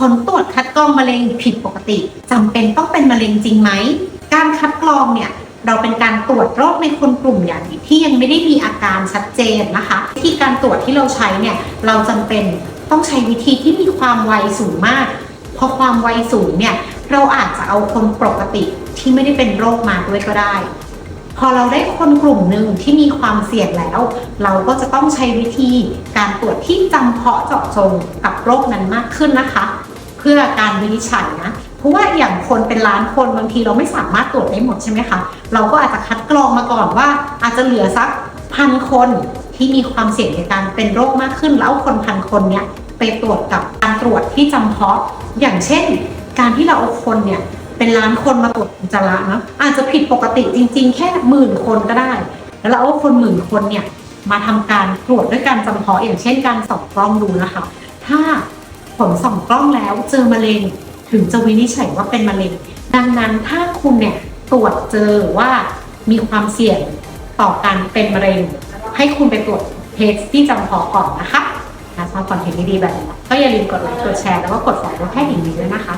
ผลตรวจคัดกรองมะเร็งผิดปกติจำเป็นต้องเป็นมะเร็งจริงไหม การคัดกรองเนี่ยเราเป็นการตรวจโรคในคนกลุ่มใหญ่ที่ยังไม่ได้มีอาการชัดเจนนะคะวิธีการตรวจที่เราใช้เนี่ยเราจำเป็นต้องใช้วิธีที่มีความไวสูงมาก พอความไวสูงเนี่ยเราอาจจะเอาคนปกติที่ไม่ได้เป็นโรคมาด้วยก็ได้ พอเราได้คนกลุ่มหนึ่งที่มีความเสี่ยงแล้ว เราก็จะต้องใช้วิธีการตรวจที่จำเพาะเจาะจงกับโรคนั้นมากขึ้นนะคะ เพื่อการวินิจฉัยนะเพราะว่าอย่างคนเป็นล้านคนบางทีเราไม่สามารถตรวจได้หมดใช่ไหมคะเราก็อาจจะคัดกรองมาก่อนว่า อาจจะเหลือสักพันคนที่มีความเสี่ยงในการเป็นโรคมากขึ้น แล้วคนพันคนเนี้ยไปตรวจกับการตรวจที่จำเพาะ อย่างเช่น การที่เราเอาคนเนี่ยเป็นล้านคนมาตรวจอุจจาระเนะอาจจะผิดปกติจริง ๆ แค่หมื่นคนก็ได้ แล้วเราเอาคนหมื่นคนเนี่ยมาทำการตรวจด้วยการจำเพาะอย่างเช่นการส่องกล้องดูนะคะ ถ้า ผลส่องกล้องแล้วเจอมะเร็ง ถึงจะวินิจฉัยว่าเป็นมะเร็ง ดังนั้นถ้าคุณเนี่ยตรวจเจอว่ามีความเสี่ยงต่อการเป็นมะเร็ง ให้คุณไปตรวจเทสที่จำเพาะก่อนนะคะถ้าชอบคอนเทนต์ดีๆแบบนี้ก็อย่าลืมกดไลค์กดแชร์แล้วก็กด follow แค่อย่างนี้ด้วยนะคะ